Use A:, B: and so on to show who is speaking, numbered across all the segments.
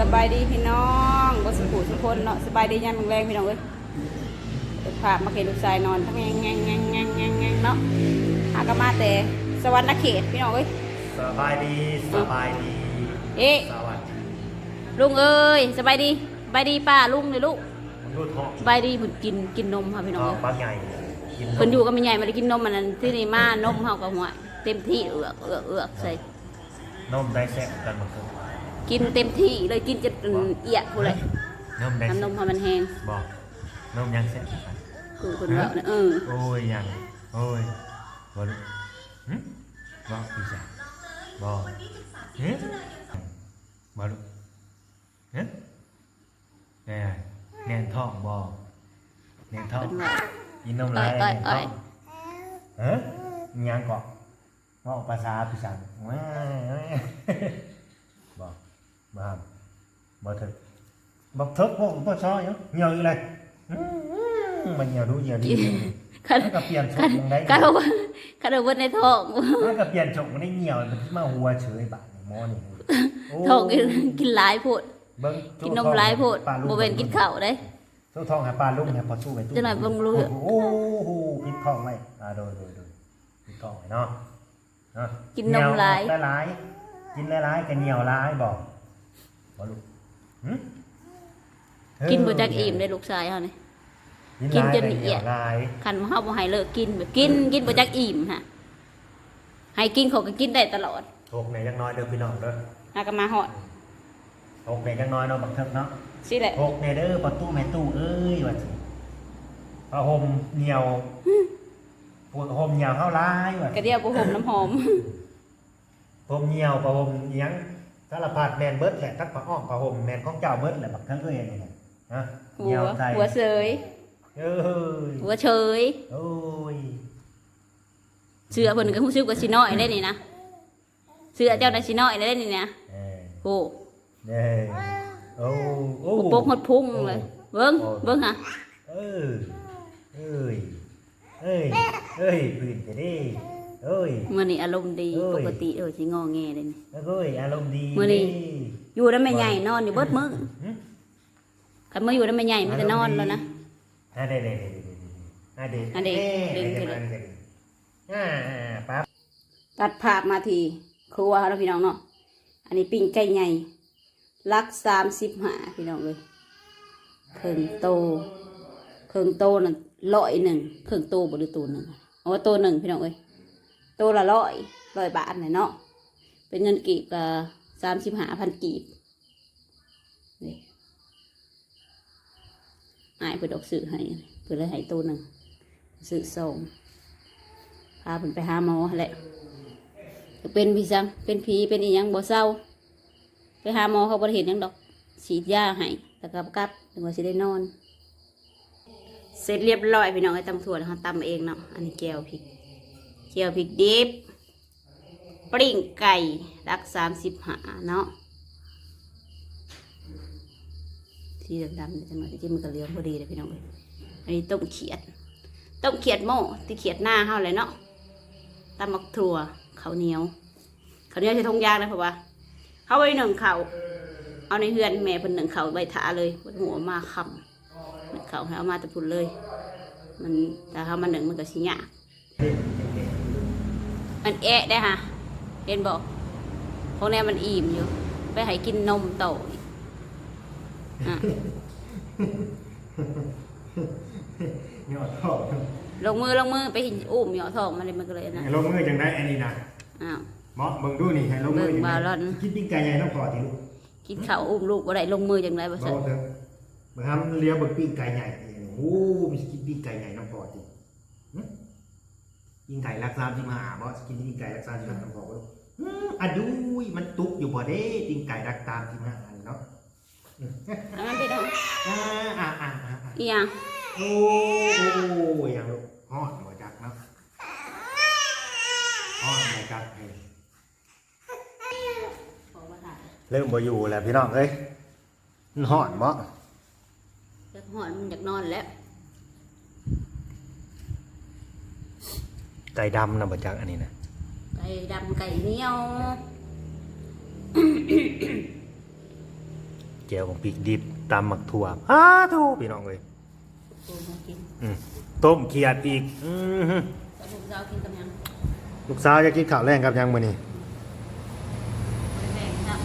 A: สบายดีพี่น้องบ่สุขุทุกคนเนาะสบายดียามแรงๆพี่น้องเอ้ยเปิดภาพมาเห็นลูกชายนอนทั้งแงงแงงแงงแงงแงงแงงเนาะหากนมาแต่สวรรค์เขตพี่น้องเอ้ย
B: สบายดีสบายดี
A: เอ๊ะ
B: สวัสดี
A: ลุงเอ้ยสบายดีสบายดีป้าลุงเลยลูก
B: มนุษย์ท้อง
A: สบายดีเพิ่นกินกินนมค่ะพี่น้อง
B: ท้อง
A: เอ้ย
B: บางใหญ่กิน
A: เพิ่นอยู่กับแม่ใหญ่มาได้กินนมมันนั้นที่นี่มานมเฮากับหัวเต็มที่เอือกเอือกเอือกใส่
B: นมได้แซ่บกันหมดเลย
A: กินเต็มที่เลยกินจนเอียดพูดเลย
B: นมได้
A: ทำน
B: แซ่
A: ม
B: บ
A: ให้มันแห้ง
B: บอกนมยังแซ่บกัน
A: คือคนว่าเนี่ยเออ
B: โอ้ยยังโอ้ยบอลหึบอกพี่จ๋าบอกหึบอลหึแน่แน่นท้องบอกแน่นท้อง
A: เป็นว่า
B: กินนมลาย
A: อ้อย
B: แน่นท้
A: อ้
B: อ
A: อย
B: งฮะยังเกาะบอกภาษาพี่จ๋าว้าบอก บ้าบอกเถอะบอกเถอะพวกพ่อชอยเนาะเหนียวอยู่เลยอื้อมันเหนียวดูเหนียวดี
A: คัน
B: แล้วก็เปลี่ยนช
A: คัน
B: กมึงได้
A: คันเอาไว้คันเอาไว้ในท้อง
B: แล้วก็เปลี่ยนชกมึงได้เหนียวมันมาหัวเฉยบาดนี่หมอนี่โท้
A: องกินกินหลายโพด
B: เบิ่ง
A: กินนมหลายโพด
B: ปลาลู
A: บ่เป็นกินข้าวได้
B: สู้ท้องหาปลาลูกเนี่ยพอสู้ไปตู้
A: จะหน่อยเบิ่งรู้
B: โอ้โหพิดท้องไว้อ่าโดยโดยโดยพิดท้องไว้เนาะเนาะ
A: กินนมหลาย
B: เหนีวออกหลายๆกินหลายๆก็เหนียวหลายบอก บ่ลูกหึ
A: กินบ่จักอิ่มได้ลูกชายเฮานี่ กิ
B: กิ
A: น
B: น
A: จ
B: จ
A: น
B: น
A: ละเอี
B: เอี
A: ย
B: ย
A: ด
B: ดลาย
A: คันเฮาบ่ให้เลิกกินแบบกินกินบ่จักอิ่มฮะให้กินเขาก็กินได้ตลอด
B: หกในยังน้อยเด้อพี่น้องเด้อ
A: หาก็มาฮอด
B: หกในยังน้อยเนาะบักเทิงเนาะ
A: สิแหละ
B: หกในเด้อประตูแม่ตู้เอ้ยว่าสิผ้าห่มเหนียวปวดห่มเหนียวเข้าร้ายว่ะ
A: กระเดียวบ่ห่มน้ำหอม
B: ห่มเหนียวผ้าห่มเอียง สารพัดแมนเบิดแหละทั้งผ้าอ้อมผ้าห่มแมนของเจ้าเบิดแหละบักเทิงเอ้ยนี่แหละฮะเห
A: หั
B: นียว
A: ว
B: ใส่
A: หัวเสย
B: เอ้ย
A: หัวเฉย
B: โอ้ย
A: เสื้อเพิ่นก็รู้สึกว่าสิน้อยได้นี่นะเสื้อเจ้าน่ะสิน้อยได้นี่นะ
B: เออ
A: โอ้
B: เด้อโอ้โอ้
A: ปกหดพุงเลย เบิ่งเบิ่งฮะ
B: เออเอ้ยเอ้ยเอ้ยพื้นจะได้ เอ้ย
A: มื้อนี้อารมณ์ดี
B: เอ้ย
A: ปกติเออสิงอแงเลยนี่
B: แล้วก็อารมณ์ดี
A: มื้อนี้อยู่แล้วแม่ใหญ่นอนอยู่เบิดมื้อ
B: หึ
A: คันมาอยู่แล้วแม่ใหญ่มันจะนอนแล้วนะ
B: อะเด็ดเด็ดเด็ดเด็ดเด็ดอะเด็ด
A: อะเด็ด
B: เด็ด
A: ดึง
B: เด็ด
A: ขึ้นเลย
B: อ่าอ่าปั๊บ
A: ตัดภาพมาทีครัวแล้วพี่น้องเนาะ อันนี้ปิ้งไก่ใหญ่ลักสามสิบห้าพี่น้องเลยเครื่องโตเครื่องโตน่ะร้อยหนึ่งเครื่องโตบหรือตัวหนึ่งเอาว่าตัวหนึ่งพี่น้องเอ้ย โตละร้อยร้อยบาทเนี่ยเนาะเป็นเงินกีบกับสามสิบห้าพันกีบนี่อายเปิดออกสื่อให้เปิดเลยให้ตัวหนึ่งสื่อส่งพาเพิ่นไปหาหมอแหละเป็นพี่ซังเป็นผีเป็นอีหยังบ่เศร้า ไปหาหมอเขาบ่เห็นยังดอกฉีดยาให้แล้วก็กลับถึงว่าสิได้นอน เสร็จเรียบร้อยพี่น้องไอ้ตำถั่วนะคะตำเองเนาะอันนี้แก้วพริก แก้วพริกดิบปริ่งไก่รักสามสิบหาเนาะที่ดำๆนี่จังหวะที่มันก็เหลืองพอดีเลยพี่น้องเลยอันนี้ต้มเขียด ต้มเขียดโม่ที่เขียดหน้าเฮาเลยเนาะตำมักถั่วเขาเหนียวเขาเหนียวใช้ทงยางนะเพราะว่าเขาไปหนึ่งเขาเอาในเฮือนแม่เป็นหนึ่งเขาใบถาเลยบนหัวมาคำหนึ่งเขาให้เอามาตะพุ่นเลย มันแต่เขามาหนึ่งมันก็สิยาก มันแอะได้ฮะเห็นบอกพวกนี้มันอิ่มอยู่ ไปให้กินนมโตอีกอะ
B: เหนียวท้อง
A: ลงมือลงมือไปหินอุ้มเหยาะทองมันเลยมันก็เลยนะ
B: ให้ลงมือจังได้อันนี้นะ
A: อ้าว
B: เหมาะเบิ่งดูนี่ให้ลงมือจัง
A: เบิ่ง
B: ได้
A: บาลอน
B: คิดปิ้งไก่ใหญ่น้ำพอติลูก
A: กินข้าวอุ้มลูกบ่ได้ลงมือจังไรบ่
B: บ
A: ซั่
B: อนกเถอะเบิ่งทำเลี้ยวเบิ่งปิ้งไก่ใหญ่นี่โอ้มีสิกินปิ้งไก่ใหญ่น้ำพอติหึ ปิ้งไก่รักษาที่มาหาบ่สิกินปิ้งไก่รักษาที่มาน้ำพอบ่ลูกอืมอะดูยมันตุกอยู่บ่เด้ปิ้งไก่รักตามที่มาอันเนาะ
A: แล้วมันเป็นของ
B: อ่าอ่าอ่าอ่าอ่า
A: อีหยัง
B: โอ้โหอย่างลูกฮอดบ่จักเนาะฮอดบ่จักเฮ้ย
A: ของบ่ถ่าย
B: เริ่มบ่อยู่แล้วพี่น้องเอ้ยมันฮอดบ่
A: เด็กหอนมันอยากนอนแล้ว
B: ไก่ดำนะบ่จักอันนี้นะ
A: ไก่ดำไก่เหนียว
B: แก้วของพริกดิบตำหมักถั่วอ้าทูพี่น้องเลย
A: กูมากิน
B: อืมต้มเขียดอีกอื้อหือ
A: แล้วลูกสาวกินกับหยัง
B: ลูกสาวจะกินข้าวแรงกับยังมื้อนี้
A: บ่ได้แบ่งจ้ะ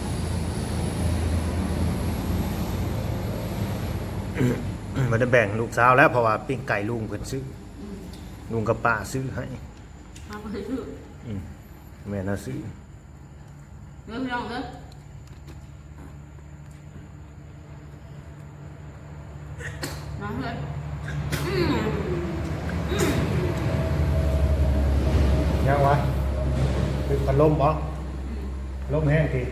B: มันจะแบ่งลูกสาวแล้วเพราะว่าปิ้งไก่ลุงเพิ่นซื้อ
A: อืม
B: ลุงกับป้าซื้อให้
A: มาบ่ได้ซื้อ
B: อืมแม่น่ะซื้อ
A: เด้อพี่น้องเด้อมาเฮ้ยอืม
B: ยังวะคือพัดลมบ่ลมแห้งที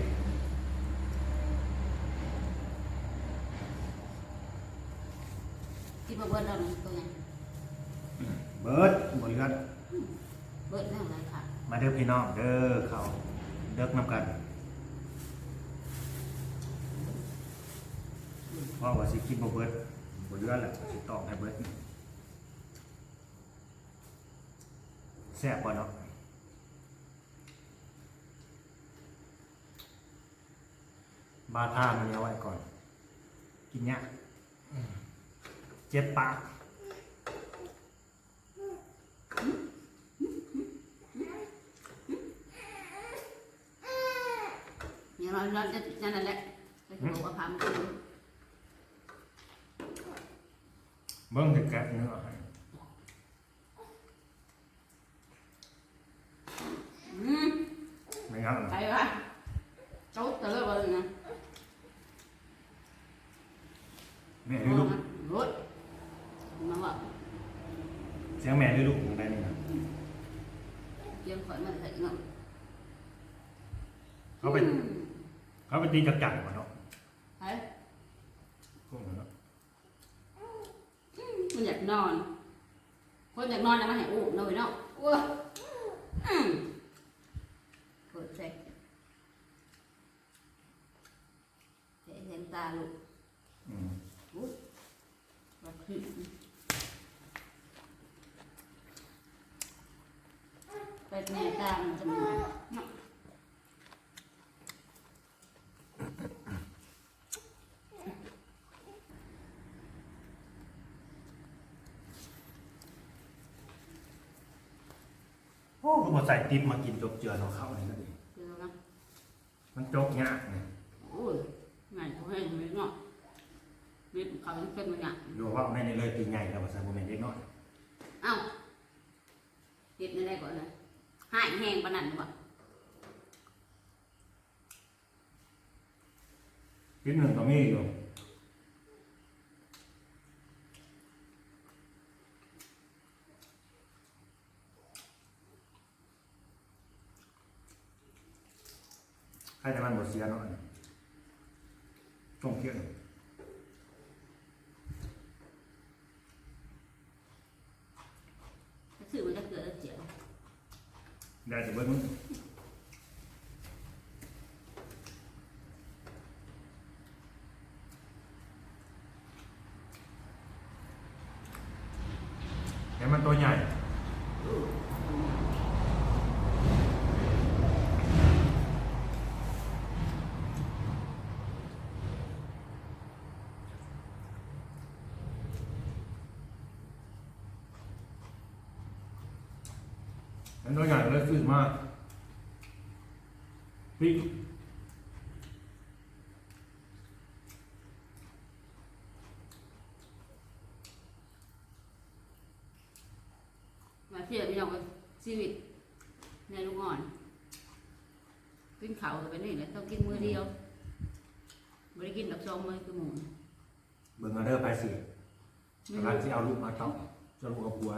A: ที่บ่เบิดแล้วนี่ตัวใหญ่
B: เบิดบ่เหลือ
A: เบิดแล้วหลายค่ะ
B: มาเด้อพี่น้องเด้อเขาเลิกน้ำกันเพราะว่าสิกินบ่เบิดบ่เหลือแหละสิตอกให้เบิดแซ่บบ่เนาะบาท่ามันเอาไว้ก่อน กินยากเจ็บปาก
A: อย่างเราเราจะนั่นแหละไปถึงบอกว่าพามกิน
B: เบิ่งถึงแกะเนื้อให้
A: อืม
B: ไม่งั้น
A: ไปวะโจ๊กตะเลยว่าเลยนะ
B: แม่ด้วยลูก
A: รถมาว่า
B: เสียงแม่ด้วยลูกอย่างไรนี่นะ
A: เยี่ยมข่อยมาใส่เนาะ
B: เขาไปเขาไป ตีจักจั่นก่อนเนาะ
A: ไอ้
B: พวกนั้นเนาะ
A: มันอยากนอน คนอยากนอนนะมาให้อู้หน่อยเนาะอ้วอืมเปิดใจเห็นเห็นตาลูก
B: อืม
A: อู้ว่าขึ้นไปแม่ตามันจะมาเนาะ
B: โอ้ก็มาใส่ติ๊บมากินจกเจือของเขาเนี่ยก็ดี
A: เดี๋ยวนะ
B: มันจกยากเนี่ย
A: โอ้ยงานเขาให้ไม่เนาะมีเขาเป็นเป็นมันอะ
B: ดูว่าแม่ในเลยตีใหญ่แล้วภาษาโมเมนต์เล็กน้อย
A: เอ้าติดในได้ก่อนเลยหายแห้งปานนั้นหรือเปล่า
B: ติ๊บหนึ่งก็มีอยู่ ใครแต่มันหมดเสียเนาะจงเที่ยง
A: ถ้าซื้อมันจะเกิดเจียว
B: ได้จะเบิ้งเห็นมันตัวใหญ่ นตัวใหญ่เลยซื้อมากพี่
A: มาเที่ยวพี่น้องกับชีวิตในลูกอ่อน กินข้าวก็เป็นนี่แหละต้องกินมือเดียวไม่ได้กินดอกซองมื้อคือหมู
B: เบิ่งเอาเด้อไปสิกำลังที่เอาลูกมาต้องจะลูกกับบัว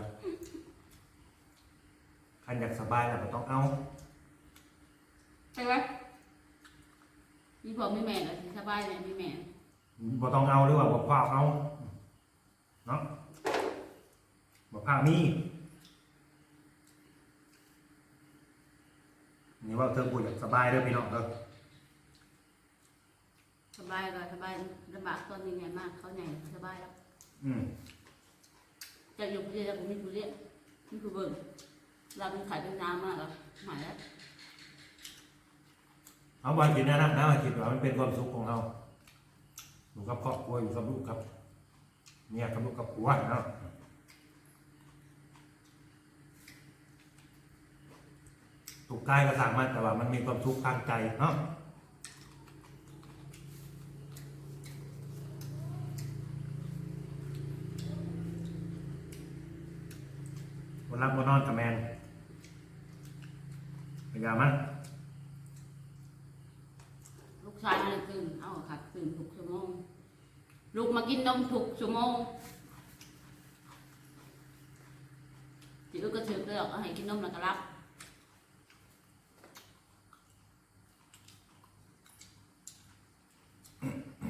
B: นอยากสบายแล้วก็ต้องเอา
A: ใช่ไหมมีพ่อมีแม่เลยสบายเลยมีแม่
B: บ่ต้องเอาหรือว่าบ่พาเอาเนาะบ่พามีนี่ว่าเธอพูดอยากสบายเด้อพี่น้องเด้อ
A: สบายก็สบายลำบากตอนนี้ไงมากเขาใหญ่สบายแล้ว
B: อืม
A: จะอยู่ที่เราไม่รู้เรียกนี่คือเบิ่ง เราเป็นขายเป็นน้ำมากอะหมายแล้ว
B: เอาบ่คิดนะนะนะว่าคิดว่ามันเป็นความสุขของเราอยู่กับครอบครัวอยู่กับลูกครับเมียกับลูกกับผัวเนาะถูกกายก็สร้างมันแต่ว่ามันมีความทุกข์ทางใจเนาะวันรับวันนอนกับแมน พยายามมั้ย
A: ลูกชายอะไรตื่นเอาขัดตื่นทุกชั่วโมงลูกมากินนมทุกชั่วโมงจิ๋วก็ถือเลือกเอาให้กินนมแล้วก็รับ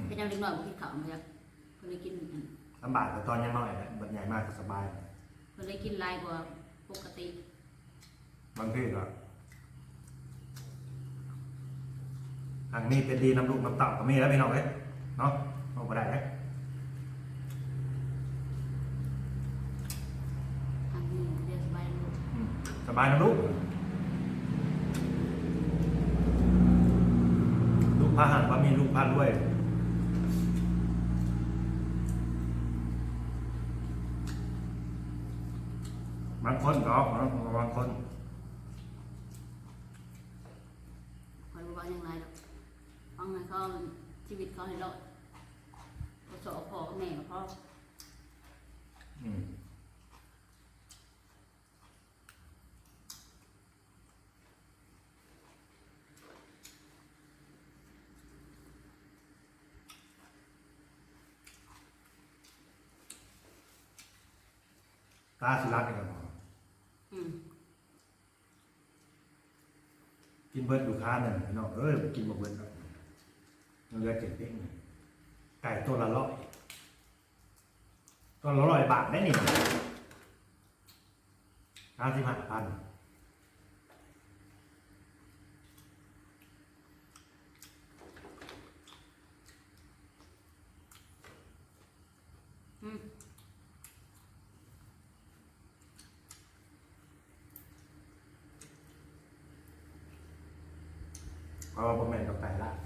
A: เป็นยังเล็กน้อยบ่กินข้าวมาจากเพิ่นเลยกินอัน
B: ลำบากแต่ตอนยังน้อยนะบัดใหญ่มากก็สบาย
A: เพิ่นเลยกินหลายกว่าปกติ
B: บางทีก็ ทางนี้เป็นดีน้ำลูกน้ำเต่าก็มีแล้วพี่น้องเอ้ยเนาะเอาไปได้ไหม
A: ทางนี้เรียนสบายลูก
B: อืมสบายนะลูกลูกพาหันว่ามีลูกพาด้วยบางคนก็บางคนบางคน
A: คอยบอกว่าอย่างไรดอกฟังให้เขา ชีวิตเขาให้รอดเขาสอบพ่อกับแม่กับพ่อ
B: อืมตาสิรักนี่กันบ่
A: อืม
B: กินเบิร์ดดูค้าหนึ่งพี่น้องเอ้ยกินบ่เบิร์ดครับ เรือเจ็ดเด้งไก่ตัวละร้อยตัวละร้อยบาทได้นี่ห้าสิบห้าพัน
A: อืม
B: เพราะว่าผมแม่นกับไก่ละ
A: ก็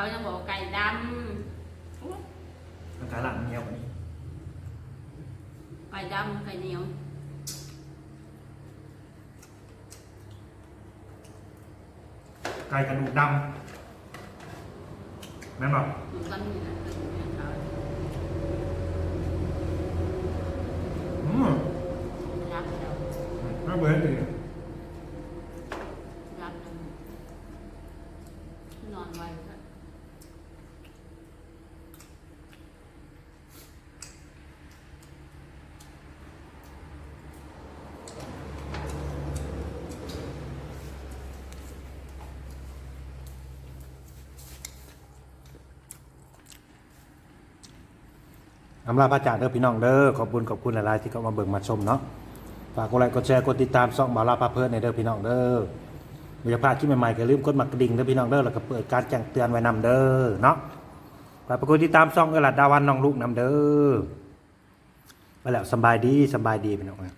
A: เขายังบอกว่าไก่ด
B: กับไก่ละมันเงี้ยวกว่านี้ำ
A: ไก่ดำไก่เหนียว
B: ไก่กระดูกดำแม่นบอก
A: อยู่กันนี่นะเป็นอย่างเขา
B: อืม
A: รับแล้ว
B: ไม่เบิร์ดเลย
A: รับแล้วนอนไว้ก็
B: อำลาพระจ่าเด้อพี่น้องเด้อขอบคุณขอบคุณหลายๆที่เข้ามาเบิ่งมาชมเนาะฝากกดไลค์กดแชร์กดติดตามซ่องบาลาพาเพิร์ดในเด้อพี่น้องเด้อมื่อพลาดคลิปใหม่ๆก็อย่าลืมกดมากระดิ่งเด้อพี่น้องเด้อแล้วก็เปิดการแจ้งเตือนไว้นำเด้อเนาะฝากกดติดตามซ่องก็หลัดดาวันน้องลูกนำเด้อไปแล้วสบายดีสบายดีพี่น้องเอ้ย